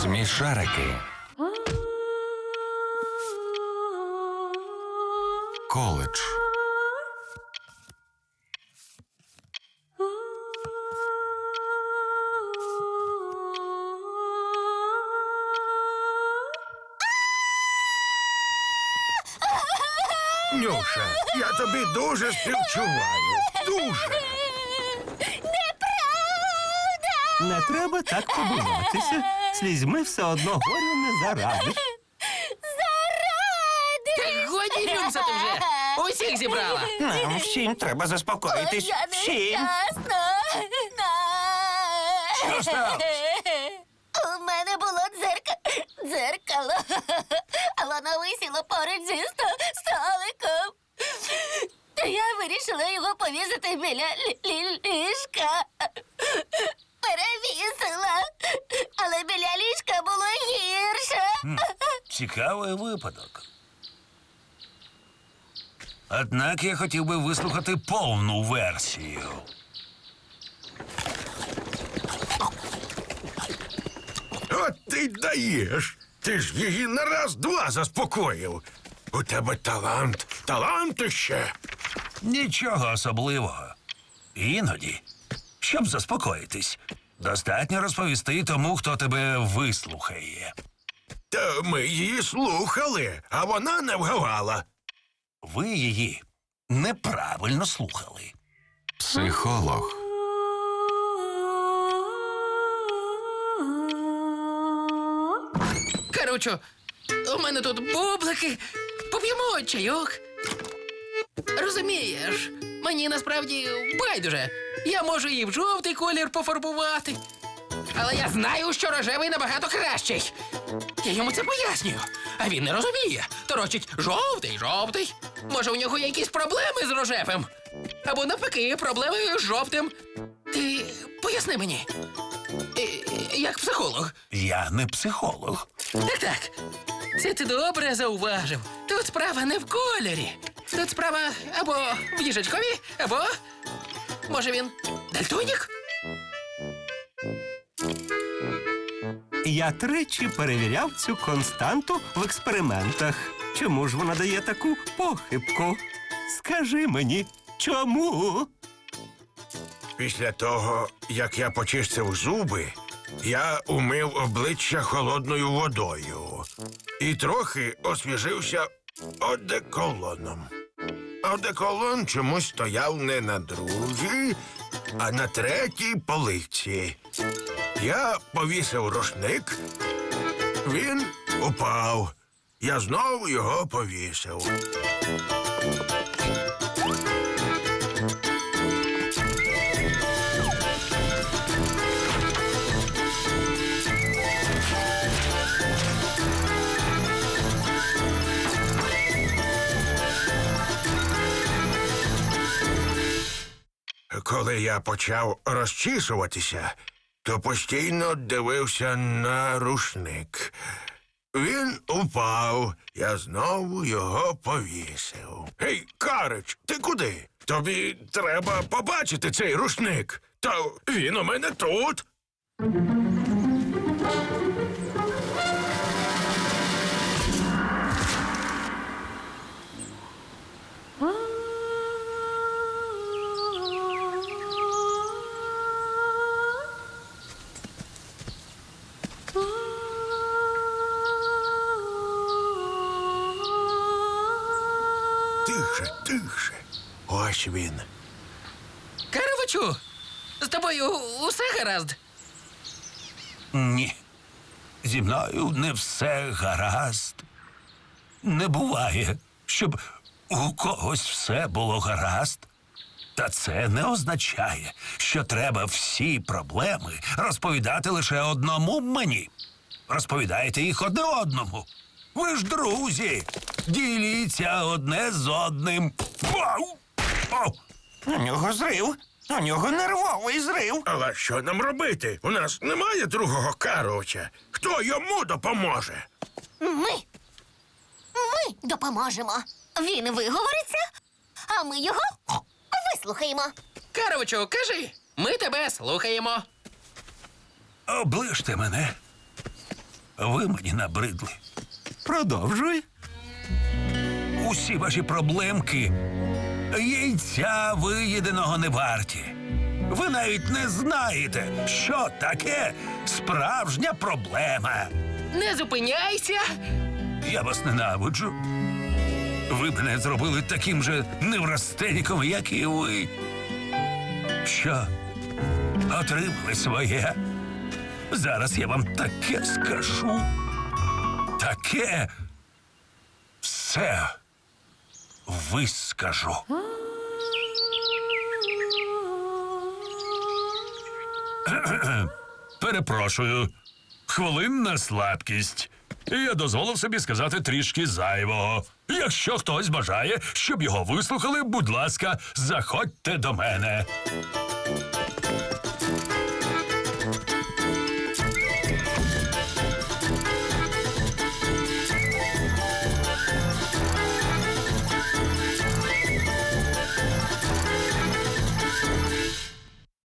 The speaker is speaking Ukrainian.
Смешарики. Коледж. Нюша, я тобі дуже співчуваю. Дуже. Не треба так побиватися. Слізьми все одно горю не зарадиш. Та годі рюмсати вже! Усіх зібрала! Нам всім треба заспокоїтись. Я Всім. нещасна. Що сталося? У мене було дзерка... дзеркало, а воно висіло поруч зі сто- столиком. Та я вирішила його повісити біля лі- лі- ліжка. Перевісила, але біля ліжка було гірше. Цікавий випадок. Однак я хотів би вислухати повну версію. От ти й даєш. Ти ж її на раз-два заспокоїв. У тебе талант, талантище. Нічого особливого. Іноді, щоб заспокоїтись, достатньо розповісти тому, хто тебе вислухає. Та ми її слухали, а вона не вгавала. Ви її неправильно слухали. Психолог. Короче, у мене тут бублики. Поп'ємо чайок. Розумієш, мені насправді байдуже. Я можу і в жовтий колір пофарбувати. Але я знаю, що рожевий набагато кращий. Я йому це пояснюю, а він не розуміє. Торочить жовтий, жовтий. Може, у нього є якісь проблеми з рожевим? Або навпаки, проблеми з жовтим. Ти поясни мені, як психолог. Я не психолог. Так, так. Це ти добре зауважив. Тут справа не в кольорі. Тут справа або в їжачкові, або. Може він дальтонік? Я тричі перевіряв цю константу в експериментах. Чому ж вона дає таку похибку? Скажи мені, чому? Після того, як я почистив зуби, я умив обличчя холодною водою і трохи освіжився одеколоном. Одеколон чомусь стояв не на другій, а на третій полиці. Я повісив рушник, він упав. Я знову його повісив. Коли я почав розчісуватися, то постійно дивився на рушник. Він упав, я знову його повісив. Гей, Карич, ти куди? Тобі треба побачити цей рушник. Та він у мене тут. Ось він. Каровичу, з тобою усе гаразд. Ні. Зі мною не все гаразд. Не буває, щоб у когось все було гаразд. Та це не означає, що треба всі проблеми розповідати лише одному мені. Розповідайте їх одне одному. Ви ж друзі. Діліться одне з одним. Вау! О! У нього зрив. У нього нервовий зрив. Але що нам робити? У нас немає другого Каровича. Хто йому допоможе? Ми. Ми допоможемо. Він виговориться, а ми його вислухаємо. Каровичу, кажи, ми тебе слухаємо. Оближте мене. Ви мені набридли. Продовжуй. Усі ваші проблемки яйця виїденого не варті. Ви навіть не знаєте, що таке справжня проблема. Не зупиняйся. Я вас ненавиджу. Ви мене зробили таким же неврастеніком, як і ви. Що? Отримали своє. Зараз я вам таке скажу. Таке все вискажу. Перепрошую. Хвилинна слабкість. Я дозволив собі сказати трішки зайвого. Якщо хтось бажає, щоб його вислухали, будь ласка, заходьте до мене.